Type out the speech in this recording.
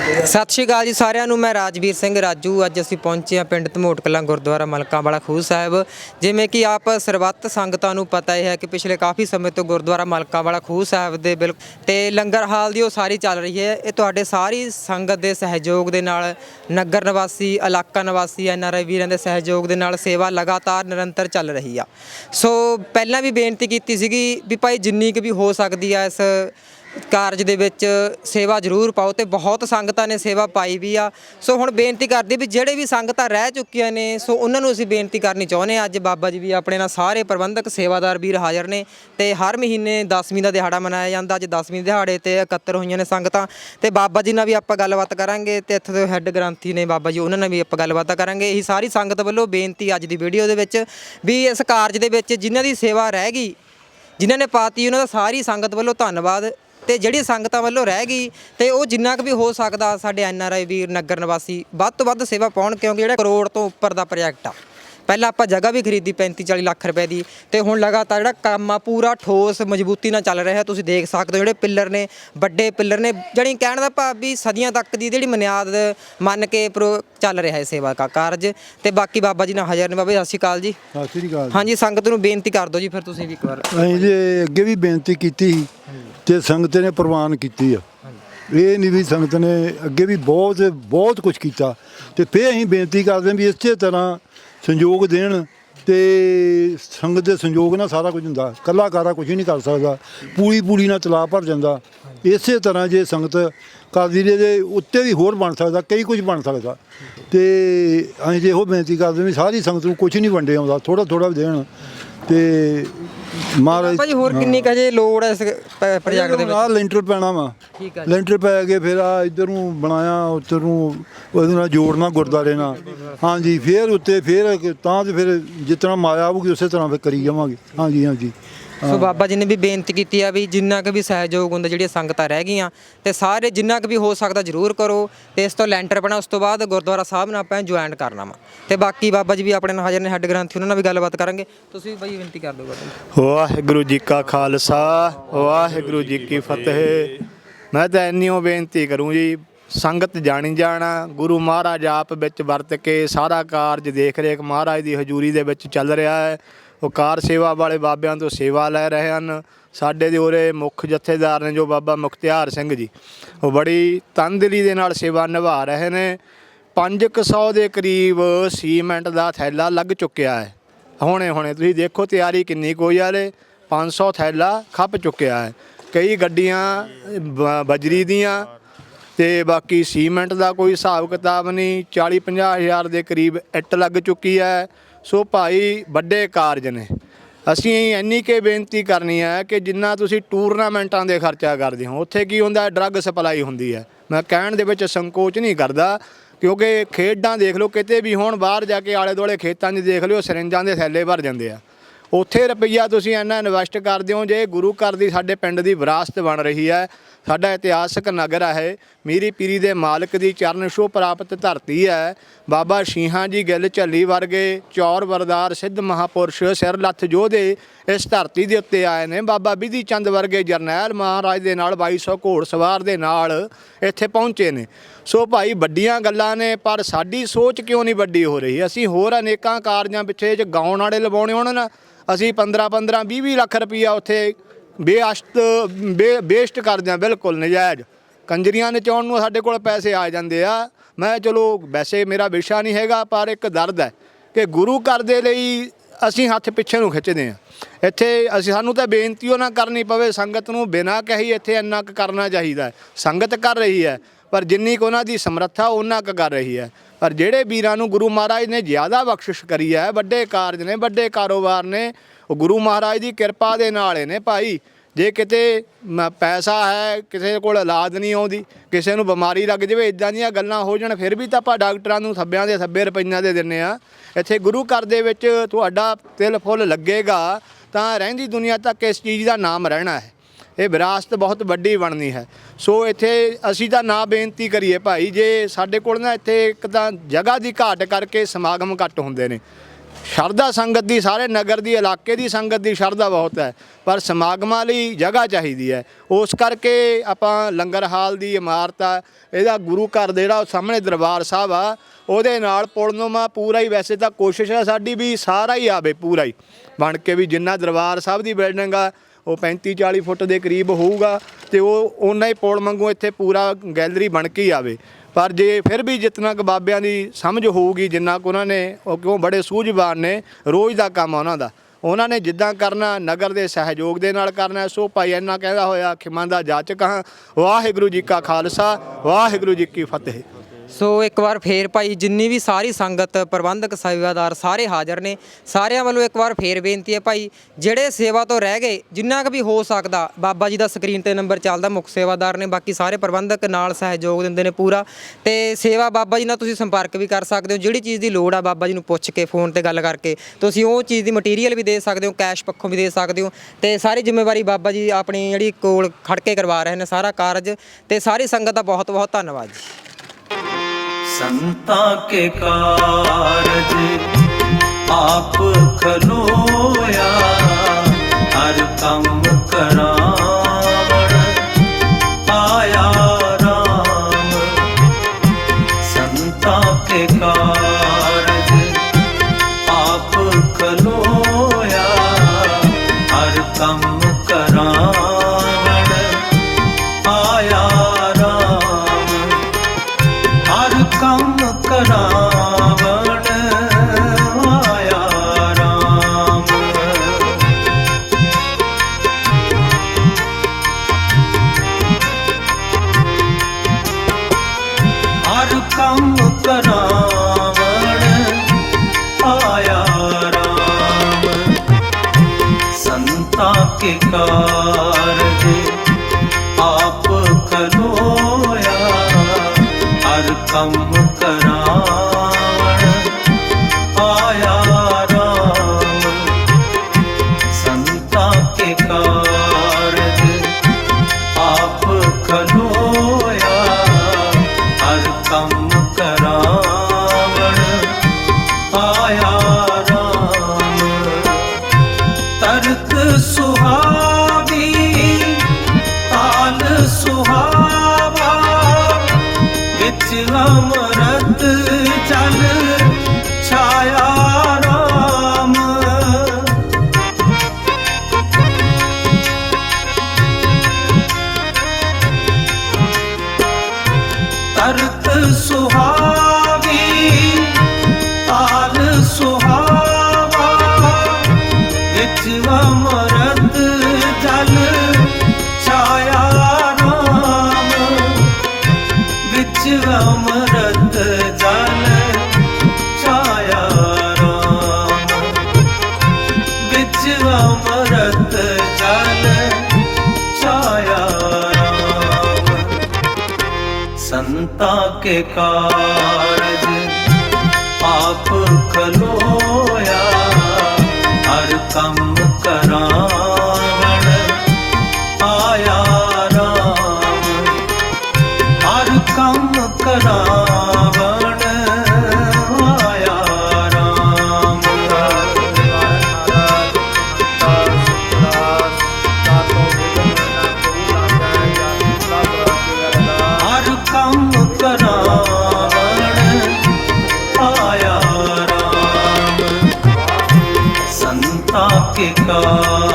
ਸਤਿ ਸ਼੍ਰੀ ਅਕਾਲ ਜੀ ਸਾਰਿਆਂ ਨੂੰ, ਮੈਂ ਰਾਜਵੀਰ ਸਿੰਘ ਰਾਜੂ। ਅੱਜ ਅਸੀਂ ਪਹੁੰਚੇ ਹਾਂ ਪਿੰਡ ਧਮੋਟ ਕਲਾਂ ਗੁਰਦੁਆਰਾ ਮਲਕਾਂ ਵਾਲਾ ਖੂਹ ਸਾਹਿਬ। ਜਿਵੇਂ ਕਿ ਆਪ ਸਰਬੱਤ ਸੰਗਤਾਂ ਨੂੰ ਪਤਾ ਹੀ ਹੈ ਕਿ ਪਿਛਲੇ ਕਾਫੀ ਸਮੇਂ ਤੋਂ ਗੁਰਦੁਆਰਾ ਮਲਕਾਂ ਵਾਲਾ ਖੂਹ ਸਾਹਿਬ ਦੇ ਬਿਲ ਤੇ ਲੰਗਰ ਹਾਲ ਦੀ ਉਹ ਸਾਰੀ ਚੱਲ ਰਹੀ ਹੈ। ਇਹ ਤੁਹਾਡੇ ਸਾਰੀ ਸੰਗਤ ਦੇ ਸਹਿਯੋਗ ਦੇ ਨਾਲ ਨਗਰ ਨਿਵਾਸੀ, ਇਲਾਕਾ ਨਿਵਾਸੀ ਐਨਆਰਆਈ ਵੀਰਾਂ ਦੇ ਸਹਿਯੋਗ ਦੇ ਨਾਲ ਸੇਵਾ ਲਗਾਤਾਰ ਨਿਰੰਤਰ ਚੱਲ ਰਹੀ ਆ। ਸੋ ਪਹਿਲਾਂ ਵੀ ਬੇਨਤੀ ਕੀਤੀ ਸੀਗੀ ਵੀ ਭਾਈ ਜਿੰਨੀ ਕੁ ਵੀ ਹੋ ਸਕਦੀ ਆ ਇਸ ਕਾਰਜ ਦੇ ਵਿੱਚ ਸੇਵਾ ਜ਼ਰੂਰ ਪਾਓ ਤੇ ਬਹੁਤ ਸੰਗਤਾਂ ਨੇ ਸੇਵਾ ਪਾਈ ਵੀ ਆ। ਸੋ ਹੁਣ ਬੇਨਤੀ ਕਰਦੀ ਵੀ ਜਿਹੜੇ ਵੀ ਸੰਗਤਾਂ ਰਹਿ ਚੁੱਕੀਆਂ ਨੇ, ਸੋ ਉਹਨਾਂ ਨੂੰ ਅਸੀਂ ਬੇਨਤੀ ਕਰਨੀ ਚਾਹੁੰਦੇ ਹਾਂ ਅੱਜ ਬਾਬਾ ਜੀ ਵੀ ਆਪਣੇ ਨਾਲ ਸਾਰੇ ਪ੍ਰਬੰਧਕ ਸੇਵਾਦਾਰ ਵੀਰ ਹਾਜ਼ਰ ਨੇ ਤੇ ਹਰ ਮਹੀਨੇ 10ਵੀਂ ਦਾ ਦਿਹਾੜਾ ਮਨਾਇਆ ਜਾਂਦਾ, ਅੱਜ 10ਵੀਂ ਦਿਹਾੜੇ ਤੇ ਇਕੱਤਰ ਹੋਈਆਂ ਨੇ ਸੰਗਤਾਂ। ਤੇ ਬਾਬਾ ਜੀ ਨਾਲ ਵੀ ਆਪਾਂ ਗੱਲਬਾਤ ਕਰਾਂਗੇ ਤੇ ਇੱਥੇ ਦੇ ਹੈੱਡ ਗ੍ਰੰਥੀ ਨੇ ਬਾਬਾ ਜੀ, ਉਹਨਾਂ ਨਾਲ ਵੀ ਆਪਾਂ ਗੱਲਬਾਤ ਕਰਾਂਗੇ। ਇਹੀ ਸਾਰੀ ਸੰਗਤ ਵੱਲੋਂ ਬੇਨਤੀ ਅੱਜ ਦੀ ਵੀਡੀਓ ਦੇ ਵਿੱਚ ਵੀ ਇਸ ਕਾਰਜ ਦੇ ਵਿੱਚ ਜਿਨ੍ਹਾਂ ਦੀ ਸੇਵਾ ਰਹਿ ਗਈ, ਜਿਨ੍ਹਾਂ ਨੇ ਪਾਤੀ ਉਹਨਾਂ ਦਾ ਸਾਰੀ ਸੰਗਤ ਵੱਲੋਂ ਧੰਨਵਾਦ। ਤੇ ਜਿਹੜੀ ਸੰਗਤਾਂ ਵੱਲੋਂ ਰਹਿ ਗਈ ਤੇ ਉਹ ਜਿੰਨਾ ਕੁ ਵੀ ਹੋ ਸਕਦਾ ਸਾਡੇ ਐਨ ਆਰ ਆਈ ਵੀਰ ਨਗਰ ਨਿਵਾਸੀ ਵੱਧ ਤੋਂ ਵੱਧ ਸੇਵਾ ਪਾਉਣ ਕਿਉਂਕਿ ਜਿਹੜਾ ਕਰੋੜ ਤੋਂ ਉੱਪਰ ਦਾ ਪ੍ਰੋਜੈਕਟ ਆ। ਪਹਿਲਾਂ ਆਪਾਂ ਜਗ੍ਹਾ ਵੀ ਖਰੀਦੀ 35 40 ਲੱਖ ਰੁਪਏ ਦੀ ਤੇ ਹੁਣ ਲਗਾਤਾਰ ਜਿਹੜਾ ਕੰਮ ਆ ਪੂਰਾ ਠੋਸ ਮਜ਼ਬੂਤੀ ਨਾਲ ਚੱਲ ਰਿਹਾ ਤੁਸੀਂ ਦੇਖ ਸਕਦੇ ਹੋ ਜਿਹੜੇ ਪਿੱਲਰ ਨੇ ਵੱਡੇ ਪਿੱਲਰ ਨੇ ਜਿਹੜੀ ਕਹਿਣ ਦਾ ਭਾਵ ਵੀ ਸਦੀਆਂ ਤੱਕ ਦੀ ਜਿਹੜੀ ਬੁਨਿਆਦ ਮੰਨ ਕੇ ਪ੍ਰੋ- ਚੱਲ ਰਿਹਾ ਹੈ ਸੇਵਾ ਦਾ ਕਾਰਜ। ਤੇ ਬਾਕੀ ਬਾਬਾ ਜੀ ਨਾਲ ਹਾਜ਼ਰ ਨੇ ਬਾਬਾ ਜੀ ਸਤਿ ਸ਼੍ਰੀ ਅਕਾਲ ਜੀ। ਸਤਿ ਸ੍ਰੀ ਅਕਾਲ ਹਾਂਜੀ ਸੰਗਤ ਨੂੰ ਬੇਨਤੀ ਕਰ ਦਿਓ ਜੀ ਫਿਰ ਤੁਸੀਂ ਵੀ ਇੱਕ ਵਾਰ। ਅਸੀਂ ਜੇ ਅੱਗੇ ਵੀ ਬੇਨਤੀ ਕੀਤੀ ਸੀ ਤੇ ਸੰਗਤ ਨੇ ਪ੍ਰਵਾਨ ਕੀਤੀ ਆ। ਇਹ ਨਹੀਂ ਵੀ ਸੰਗਤ ਨੇ ਅੱਗੇ ਵੀ ਬਹੁਤ ਬਹੁਤ ਕੁਝ ਕੀਤਾ। ਤੇ ਫੇਰ ਅਸੀਂ ਬੇਨਤੀ ਕਰਦੇ ਹਾਂ ਵੀ ਇਸੇ ਤਰ੍ਹਾਂ ਸੰਯੋਗ ਦੇਣ ਤੇ ਸੰਗਤ ਦੇ ਸੰਯੋਗ ਨਾਲ ਸਾਰਾ ਕੁਝ ਹੁੰਦਾ। ਕੱਲਾ ਕਾਰਾ ਕੁਝ ਨਹੀਂ ਕਰ ਸਕਦਾ। ਪੂਰੀ ਪੂਰੀ ਨਾਲ ਤਲਾਬ ਭਰ ਜਾਂਦਾ। ਇਸੇ ਤਰ੍ਹਾਂ ਜੇ ਸੰਗਤ ਕਰਦੀ ਦੇ ਉੱਤੇ ਵੀ ਹੋਰ ਬਣ ਸਕਦਾ, ਕਈ ਕੁਝ ਬਣ ਸਕਦਾ। ਤੇ ਅਸੀਂ ਜੇ ਇਹੋ ਬੇਨਤੀ ਕਰਦੇ ਵੀ ਸਾਰੀ ਸੰਗਤ ਨੂੰ ਕੁਝ ਨਹੀਂ ਵੰਡੇ ਆਉਂਦਾ। ਥੋੜਾ ਥੋੜਾ ਦੇਣ। ਤੇ ਮਹਾਰਾਜ ਬਾਬਾ ਜੀ ਹੋਰ ਕਿੰਨੀ ਕੁ ਜੇ ਲੋੜ ਹੈ ਇਸ ਪ- ਪ੍ਰੋਜੈਕਟ ਦੇ ਵਿੱਚ? ਆ ਲੈਂਟਰ ਪੈਣਾ ਵਾ। ਠੀਕ ਆ ਜੀ। ਲੈਂਟਰ ਪੈ ਕੇ ਫਿਰ ਆ ਇੱਧਰ ਨੂੰ ਬਣਾਇਆ ਉੱਧਰ ਨੂੰ ਉਹਦੇ ਨਾਲ ਜੋੜਨਾ ਗੁਰਦਾਰੇ ਨਾਲ। ਹਾਂਜੀ ਫਿਰ ਉੱਤੇ ਫਿਰ ਤਾਂ ਤੇ ਫਿਰ ਜਿਤਨਾ ਮਾਇਆ ਆਊਗੀ ਉਸੇ ਤਰ੍ਹਾਂ ਫਿਰ ਕਰੀ ਜਾਵਾਂਗੇ। ਹਾਂਜੀ ਹਾਂਜੀ। ਸੋ ਬਾਬਾ ਜੀ ਨੇ ਵੀ ਬੇਨਤੀ ਕੀਤੀ ਆ ਵੀ ਜਿੰਨਾ ਕੁ ਵੀ ਸਹਿਯੋਗ ਹੁੰਦਾ ਜਿਹੜੀਆਂ ਸੰਗਤਾਂ ਰਹਿ ਗਈਆਂ ਤੇ ਸਾਰੇ ਜਿੰਨਾ ਕੁ ਵੀ ਹੋ ਸਕਦਾ ਜ਼ਰੂਰ ਕਰੋ ਤੇ ਇਸ ਤੋਂ ਲੈਂਟਰ ਬਣਾ ਉਸ ਤੋਂ ਬਾਅਦ ਗੁਰਦੁਆਰਾ ਸਾਹਿਬ ਨਾਲ ਆਪਾਂ ਜੁਆਇਨ ਕਰਨਾ ਵਾ। ਤੇ ਬਾਕੀ ਬਾਬਾ ਜੀ ਵੀ ਆਪਣੇ ਨਾਲ ਹਾਜ਼ਰ ਨੇ ਹੈੱਡ ਗ੍ਰੰਥੀ ਉਹਨਾਂ ਨਾਲ ਵੀ ਗੱਲਬਾਤ ਕਰਾਂਗੇ। ਤੁਸੀਂ ਵੀ ਬਾਈ ਬੇਨਤੀ ਕਰ ਦਿਓ ਬਾਬਾ ਜੀ। ਵਾਹਿਗੁਰੂ ਜੀ ਕਾ ਖਾਲਸਾ ਵਾਹਿਗੁਰੂ ਜੀ ਕੀ ਫਤਿਹ। ਮੈਂ ਤਾਂ ਇੰਨੀਓ ਬੇਨਤੀ ਕਰੂੰ ਜੀ ਸੰਗਤ ਜਾਣੀ ਜਾਣਾ ਗੁਰੂ ਮਹਾਰਾਜ ਆਪ ਵਿੱਚ ਵਰਤ ਕੇ ਸਾਰਾ ਕਾਰਜ ਦੇਖ ਰੇਖ ਮਹਾਰਾਜ ਦੀ ਹਜ਼ੂਰੀ ਦੇ ਵਿੱਚ ਚੱਲ ਰਿਹਾ ਹੈ। ਉਹ ਕਾਰ ਸੇਵਾ ਵਾਲੇ ਬਾਬਿਆਂ ਤੋਂ ਸੇਵਾ ਲੈ ਰਹੇ ਹਨ। ਸਾਡੇ ਦੇ ਉਰੇ ਮੁੱਖ ਜਥੇਦਾਰ ਨੇ ਜੋ ਬਾਬਾ ਮੁਖਤਿਆਰ ਸਿੰਘ ਜੀ, ਉਹ ਬੜੀ ਤਨਦਿਲੀ ਦੇ ਨਾਲ ਸੇਵਾ ਨਿਭਾ ਰਹੇ ਨੇ। 500 ਦੇ ਕਰੀਬ ਸੀਮੈਂਟ ਦਾ ਥੈਲਾ ਲੱਗ ਚੁੱਕਿਆ ਹੈ। ਹੁਣੇ ਹੁਣੇ ਤੁਸੀਂ ਦੇਖੋ ਤਿਆਰੀ ਕਿੰਨੀ ਕੋਈ ਆਲੇ 500 ਥੈਲਾ ਖੱਪ ਚੁੱਕਿਆ ਹੈ। ਕਈ ਗੱਡੀਆਂ ਬ- ਬਜਰੀ ਦੀਆਂ ਤੇ ਬਾਕੀ ਸੀਮੈਂਟ ਦਾ ਕੋਈ ਹਿਸਾਬ ਕਿਤਾਬ ਨਹੀਂ। 40 50 ਹਜ਼ਾਰ ਦੇ ਕਰੀਬ ਇੱਟ ਲੱਗ ਚੁੱਕੀ ਹੈ। ਸੋ ਭਾਈ ਵੱਡੇ ਕਾਰਜ ਨੇ। ਅਸੀਂ ਇੰਨੀ ਕੇ ਬੇਨਤੀ ਕਰਨੀ ਹੈ ਕਿ ਜਿੰਨਾ ਤੁਸੀਂ ਟੂਰਨਾਮੈਂਟਾਂ ਦੇ ਖਰਚਾ ਕਰਦੇ ਹੋ, ਉੱਥੇ ਕੀ ਹੁੰਦਾ, ਡਰੱਗ ਸਪਲਾਈ ਹੁੰਦੀ ਹੈ। ਮੈਂ ਕਹਿਣ ਦੇ ਵਿੱਚ ਸੰਕੋਚ ਨਹੀਂ ਕਰਦਾ, ਕਿਉਂਕਿ ਖੇਡਾਂ ਦੇਖ ਲਓ, ਕਿਤੇ ਵੀ ਹੋਣ, ਬਾਹਰ ਜਾ ਕੇ ਆਲੇ ਦੁਆਲੇ ਖੇਤਾਂ 'ਚ ਦੇਖ ਲਿਓ, ਸਿਰਿੰਜਾਂ ਦੇ ਥੈਲੇ ਭਰ ਜਾਂਦੇ ਆ। ਉੱਥੇ ਰੁਪਈਆ ਤੁਸੀਂ ਇੰਨਾ ਇਨਵੈਸਟ ਕਰਦੇ ਹੋ, ਜੇ ਗੁਰੂ ਘਰ ਦੀ ਸਾਡੇ ਪਿੰਡ ਦੀ ਵਿਰਾਸਤ ਬਣ ਰਹੀ ਹੈ ਸਾਡਾ ਇਤਿਹਾਸਕ ਨਗਰ ਹੈ ਮੀਰੀ ਪੀਰੀ ਦੇ ਮਾਲਕ ਦੀ ਚਰਨ ਛੋਹ ਪ੍ਰਾਪਤ ਧਰਤੀ ਹੈ। ਬਾਬਾ ਸ਼ੀਹਾਂ ਜੀ ਗਿੱਲ ਝੱਲੀ ਵਰਗੇ ਚੌਰ ਵਰਦਾਰ ਸਿੱਧ ਮਹਾਪੁਰਸ਼ ਸਿਰ ਲੱਥ ਜੋਧੇ ਇਸ ਧਰਤੀ ਦੇ ਉੱਤੇ ਆਏ ਨੇ। ਬਾਬਾ ਬਿਧੀ ਚੰਦ ਵਰਗੇ ਜਰਨੈਲ ਮਹਾਰਾਜ ਦੇ ਨਾਲ 2200 ਘੋੜਸਵਾਰ ਦੇ ਨਾਲ ਇੱਥੇ ਪਹੁੰਚੇ ਨੇ। ਸੋ ਭਾਈ ਵੱਡੀਆਂ ਗੱਲਾਂ ਨੇ, ਪਰ ਸਾਡੀ ਸੋਚ ਕਿਉਂ ਨਹੀਂ ਵੱਡੀ ਹੋ ਰਹੀ? ਅਸੀਂ ਹੋਰ ਅਨੇਕਾਂ ਕਾਰਜਾਂ ਪਿੱਛੇ ਜੇ ਗਾਉਣ ਵਾਲੇ ਲਵਾਉਣੇ ਹੋਣ ਨਾ, ਅਸੀਂ 15 15 20 20 ਲੱਖ ਰੁਪਈਆ ਉੱਥੇ ਬੇਅਸ਼ਤ, ਬੇ ਬੇਸਟ ਕਰਦੇ ਆ ਬਿਲਕੁਲ ਨਜਾਇਜ਼। ਕੰਜਰੀਆਂ ਨਚਾਉਣ ਨੂੰ ਸਾਡੇ ਕੋਲ ਪੈਸੇ ਆ ਜਾਂਦੇ ਆ। ਮੈਂ ਚਲੋ, ਵੈਸੇ ਮੇਰਾ ਵਿਸ਼ਾ ਨਹੀਂ ਹੈਗਾ, ਪਰ ਇੱਕ ਦਰਦ ਹੈ ਕਿ ਗੁਰੂ ਘਰ ਦੇ ਲਈ ਅਸੀਂ ਹੱਥ ਪਿੱਛੇ ਨੂੰ ਖਿੱਚਦੇ ਆ ਇੱਥੇ ਅਸੀਂ, ਸਾਨੂੰ ਤਾਂ ਬੇਨਤੀ ਉਹ ਨਾ ਕਰਨੀ ਪਵੇ, ਸੰਗਤ ਨੂੰ ਬਿਨਾਂ ਕਹੀ ਇੱਥੇ ਇੰਨਾ ਕੁ ਕਰਨਾ ਚਾਹੀਦਾ ਸੰਗਤ ਕਰ ਰਹੀ ਹੈ, ਪਰ ਜਿੰਨੀ ਕੁ ਉਹਨਾਂ ਦੀ ਸਮਰੱਥਾ ਉਹਨਾਂ ਕੁ ਕਰ ਰਹੀ ਹੈ। ਪਰ ਜਿਹੜੇ ਵੀਰਾਂ ਨੂੰ ਗੁਰੂ ਮਹਾਰਾਜ ਨੇ ਜ਼ਿਆਦਾ ਬਖਸ਼ਿਸ਼ ਕਰੀ ਹੈ, ਵੱਡੇ ਕਾਰਜ ਨੇ, ਵੱਡੇ ਕਾਰੋਬਾਰ ਨੇ ਉਹ ਗੁਰੂ ਮਹਾਰਾਜ ਦੀ ਕਿਰਪਾ ਦੇ ਨਾਲ ਹੀ ਨੇ ਭਾਈ, ਜੇ ਕਿਤੇ ਮ- ਪੈਸਾ ਹੈ, ਕਿਸੇ ਕੋਲ ਇਲਾਜ ਨਹੀਂ ਆਉਂਦੀ, ਕਿਸੇ ਨੂੰ ਬਿਮਾਰੀ ਲੱਗ ਜਾਵੇ ਇਦਾਂ ਦੀਆਂ ਗੱਲਾਂ ਹੋ ਜਾਣ, ਫਿਰ ਵੀ ਤਾਂ ਆਪਾਂ ਡਾਕਟਰਾਂ ਨੂੰ ਥੱਬਿਆਂ ਦੇ ਥੱਬੇ ਰੁਪਈਆਂ ਦੇ ਦਿੰਨੇ ਆ ਇੱਥੇ ਗੁਰੂ ਘਰ ਦੇ ਵਿੱਚ ਤੁਹਾਡਾ ਤਿਲ ਫੁੱਲ ਲੱਗੇਗਾ, ਤਾਂ ਰਹਿੰਦੀ ਦੁਨੀਆ ਤੱਕ ਇਸ ਚੀਜ਼ ਦਾ ਨਾਮ ਰਹਿਣਾ ਹੈ। ਇਹ ਵਿਰਾਸਤ ਬਹੁਤ ਵੱਡੀ ਬਣਨੀ ਹੈ। ਸੋ ਇੱਥੇ ਅਸੀਂ ਤਾਂ ਨਾ ਬੇਨਤੀ ਕਰੀਏ ਭਾਈ, ਜੇ ਸਾਡੇ ਕੋਲ ਨਾ ਇੱਥੇ ਇੱਕ ਤਾਂ ਜਗ੍ਹਾ ਦੀ ਘਾਟ ਕਰਕੇ ਸਮਾਗਮ ਘੱਟ ਹੁੰਦੇ ਨੇ ਸ਼ਰਧਾ ਸੰਗਤ ਦੀ, ਸਾਰੇ ਨਗਰ ਦੀ, ਇਲਾਕੇ ਦੀ ਸੰਗਤ ਦੀ ਸ਼ਰਧਾ ਬਹੁਤ ਹੈ, ਪਰ ਸਮਾਗਮਾਂ ਲਈ ਜਗ੍ਹਾ ਚਾਹੀਦੀ ਹੈ। ਉਸ ਕਰਕੇ ਆਪਾਂ ਲੰਗਰ ਹਾਲ ਦੀ ਇਮਾਰਤ ਆ, ਇਹਦਾ ਗੁਰੂ ਘਰ ਦੇ ਜਿਹੜਾ ਉਹ ਸਾਹਮਣੇ ਦਰਬਾਰ ਸਾਹਿਬ ਆ, ਉਹਦੇ ਨਾਲ ਪੁਲ ਨੂੰ ਪੁਲਨੁਮਾ ਪੂਰਾ ਹੀ ਵੈਸੇ ਤਾਂ ਕੋਸ਼ਿਸ਼ ਹੈ ਸਾਡੀ ਵੀ ਸਾਰਾ ਹੀ ਆਵੇ ਪੂਰਾ ਹੀ। ਬਣ ਕੇ ਵੀ ਜਿੰਨਾ ਦਰਬਾਰ ਸਾਹਿਬ ਦੀ ਬਿਲਡਿੰਗ ਆ, ਉਹ 35 40 ਫੁੱਟ ਦੇ ਕਰੀਬ ਹੋਊਗਾ, ਤੇ ਉਹ ਓਨਾ ਹੀ ਪੁਲ ਮੰਗੂ ਇੱਥੇ ਪੂਰਾ ਗੈਲਰੀ ਬਣ ਕੇ ਹੀ ਆਵੇ। ਪਰ ਜੇ ਫਿਰ ਵੀ ਜਿਤਨਾ ਕੁ ਬਾਬਿਆਂ ਦੀ ਸਮਝ ਹੋਊਗੀ, ਜਿੰਨਾ ਕੁ ਉਹਨਾਂ ਨੇ ਉਹ ਕਿਉਂ ਬੜੇ ਸੂਝਵਾਨ ਨੇ, ਰੋਜ਼ ਦਾ ਕੰਮ ਉਹਨਾਂ ਦਾ। ਉਹਨਾਂ ਨੇ ਜਿੱਦਾਂ ਕਰਨਾ, ਨਗਰ ਦੇ ਸਹਿਯੋਗ ਦੇ ਨਾਲ ਕਰਨਾ, ਸੋ ਭਾਈ ਇੰਨਾ ਕਹਿੰਦਾ ਹੋਇਆ ਖਿਮਾਂ ਦਾ ਜਾਚਕ ਹਾਂ। ਵਾਹਿਗੁਰੂ ਜੀ ਕਾ ਖਾਲਸਾ, ਵਾਹਿਗੁਰੂ ਜੀ ਕੀ ਫਤਿਹ। ਸੋ ਇੱਕ ਵਾਰ ਫੇਰ ਭਾਈ ਜਿੰਨੀ ਵੀ ਸਾਰੀ ਸੰਗਤ, ਪ੍ਰਬੰਧਕ, ਸੇਵਾਦਾਰ ਸਾਰੇ ਹਾਜ਼ਰ ਨੇ। ਸਾਰਿਆਂ ਵੱਲੋਂ ਇੱਕ ਵਾਰ ਫੇਰ ਬੇਨਤੀ ਹੈ ਭਾਈ, ਜਿਹੜੇ ਸੇਵਾ ਤੋਂ ਰਹਿ ਗਏ, ਜਿੰਨਾ ਕੁ ਵੀ ਹੋ ਸਕਦਾ, ਬਾਬਾ ਜੀ ਦਾ ਸਕਰੀਨ ਤੇ ਨੰਬਰ ਚੱਲਦਾ, ਮੁੱਖ ਸੇਵਾਦਾਰ ਨੇ, ਬਾਕੀ ਸਾਰੇ ਪ੍ਰਬੰਧਕ ਨਾਲ ਸਹਿਯੋਗ ਦਿੰਦੇ ਨੇ ਪੂਰਾ। ਤੇ ਸੇਵਾ ਬਾਬਾ ਜੀ ਨਾਲ ਤੁਸੀਂ ਸੰਪਰਕ ਵੀ ਕਰ ਸਕਦੇ ਹੋ। ਜਿਹੜੀ ਚੀਜ਼ ਦੀ ਲੋੜ ਆ ਬਾਬਾ ਜੀ ਨੂੰ ਪੁੱਛ ਕੇ, ਫੋਨ ਤੇ ਗੱਲ ਕਰਕੇ, ਤੁਸੀਂ ਉਹ ਚੀਜ਼ ਦੀ ਮਟੀਰੀਅਲ ਵੀ ਦੇ ਸਕਦੇ ਹੋ ਕੈਸ਼ ਪੱਖੋਂ ਵੀ ਦੇ ਸਕਦੇ ਹੋ। ਤੇ ਸਾਰੀ ਜ਼ਿੰਮੇਵਾਰੀ ਬਾਬਾ ਜੀ ਆਪਣੀ ਜਿਹੜੀ ਕੋਲ ਖੜ ਕੇ ਕਰਵਾ ਰਹੇ ਨੇ, ਸਾਰਾ ਕਾਰਜ। ਤੇ ਸਾਰੀ ਸੰਗਤ ਦਾ ਬਹੁਤ ਬਹੁਤ ਧੰਨਵਾਦ ਜੀ। संता के कारज आप खलोया हर कम करावण आया राम संता के कारज आप खलोया ਕੇ ਕਾਰਜ ਆਪ ਖਲੋਇਆ ਹਰ ਕੰਮ ਸੰਤਾ ਕੇ ਕਾਰਜ ਆਪ ਖਲੋਇਆ। ਆਇਆ ਰਾਮ ਸੰਤਾ ਕੇ ਕਾ